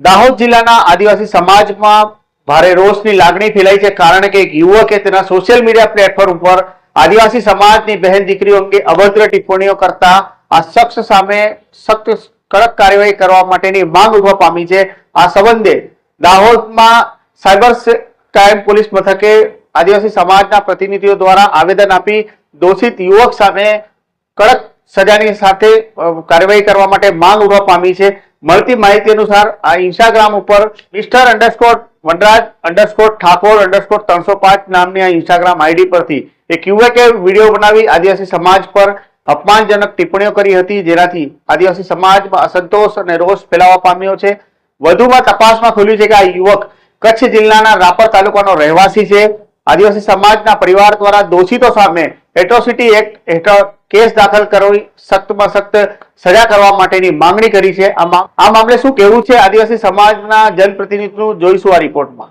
દાહોદ જિલ્લાના આદિવાસી સમાજમાં ભારે રોષની લાગણી ફેલાઈ છે, કારણ કે એક યુવકે તેના સોશિયલ મીડિયા પ્લેટફોર્મ ઉપર આદિવાસી સમાજની બહેન દીકરીઓ અંગે અભદ્ર ટિપ્પણીઓ કરતા આ શખ્સ સામે સખ્ત કડક કાર્યવાહી કરવા માટેની માંગ ઊભા પામી છે. આ સંબંધે દાહોદમાં સાયબર ક્રાઇમ પોલીસ મથકે આદિવાસી સમાજના પ્રતિનિધિઓ દ્વારા આવેદન આપી દોષિત યુવક સામે કડક સજાની સાથે કાર્યવાહી કરવા માટે માંગ ઊભા પામી છે. મળતી માહિતી અનુસાર આ ઇન્સ્ટાગ્રામ ઉપર mister underscore Vanraj underscore Thakor underscore ત્રણસો પાંચ નામની આ ઇન્સ્ટાગ્રામ આઈડી પરથી એક યુવકે વીડિયો બનાવી આદિવાસી સમાજ પર અપમાનજનક ટિપ્પણીઓ કરી હતી. જેનાથી આદિવાસી સમાજમાં અસંતોષ અને રોષ ફેલાવા પામ્યો છે. વધુમાં તપાસમાં ખુલ્યું છે કે આ યુવક કચ્છ જિલ્લાના રાપર તાલુકાનો રહેવાસી છે. આદિવાસી સમાજના પરિવાર દ્વારા દોષિતો સામે એટ્રોસિટી એક્ટ હેઠળ કેસ દાખલ કરવી સખ્તમાં સખ્ત સજા કરવા માટેની માંગણી કરી છે. આ મામલે શું કહેવું છે? આદિવાસી સમાજના જનપ્રતિનિધિનું જોઈશું આ રિપોર્ટમાં.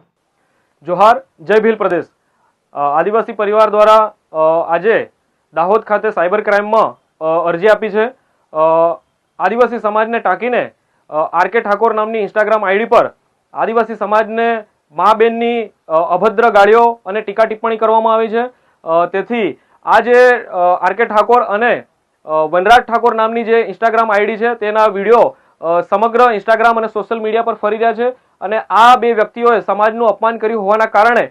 જોહાર, જય ભીલ પ્રદેશ. આદિવાસી પરિવાર દ્વારા આજે દાહોદ ખાતે સાયબર ક્રાઇમમાં અરજી આપી છે. આદિવાસી સમાજને ટાંકીને આર કે ઠાકોર નામની ઇન્સ્ટાગ્રામ આઈડી પર આદિવાસી સમાજને મા બેનની અભદ્ર ગાળીઓ અને ટીકા ટિપ્પણી કરવામાં આવી છે. તેથી આ જે આર કે ઠાકોર અને વનરાજ ઠાકોર નામની જે ઇન્સ્ટાગ્રામ આઈડી છે, તેના વીડિયો સમગ્ર ઇન્સ્ટાગ્રામ અને સોશિયલ મીડિયા પર ફરી રહ્યા છે અને આ બે વ્યક્તિઓએ સમાજનું અપમાન કર્યું હોવાના કારણે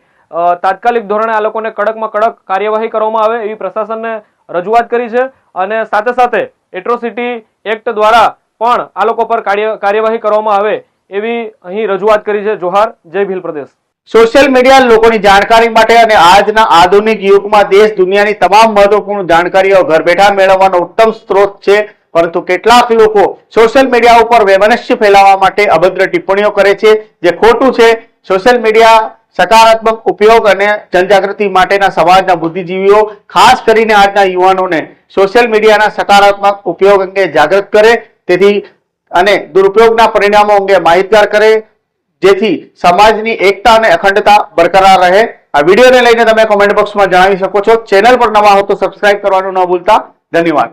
તાત્કાલિક ધોરણે આ લોકોને કડકમાં કડક કાર્યવાહી કરવામાં આવે એવી પ્રશાસનને રજૂઆત કરી છે અને સાથે સાથે એટ્રોસિટી એક્ટ દ્વારા પણ આ લોકો પર કાર્ય, કાર્યવાહી કરવામાં આવે એવી અહીં રજૂઆત કરી છે. જોહાર, જય ભીલ પ્રદેશ. સોશિયલ મીડિયા લોકોની જાણકારી માટે અને આજના આધુનિક યુગમાં દેશ દુનિયાની તમામ મહત્વપૂર્ણ જાણકારીઓ ઘર બેઠા મેળવવાનો ઉત્તમ સ્ત્રોત છે. પરંતુ કેટલાક લોકો સોશિયલ મીડિયા ઉપર વેમનસ્ય ફેલાવવા માટે અભદ્ર ટિપ્પણીઓ કરે છે, જે ખોટું છે. સોશિયલ મીડિયા સકારાત્મક ઉપયોગ અને જનજાગૃતિ માટેના સમાજના બુદ્ધિજીવીઓ, ખાસ કરીને આજના યુવાનોને સોશિયલ મીડિયાના સકારાત્મક ઉપયોગ અંગે જાગૃત કરે. તેથી અને દુરુપયોગના પરિણામો અંગે માહિતગાર કરે. જેથી સમાજની એકતા અને અખંડતા બરકરાર રહે. આ વિડીયોને લઈને તમે કોમેન્ટ બોક્સમાં જણાવી શકો છો. ચેનલ પર નવા હો તો સબસ્ક્રાઇબ કરવાનું ન ભૂલતા. ધન્યવાદ.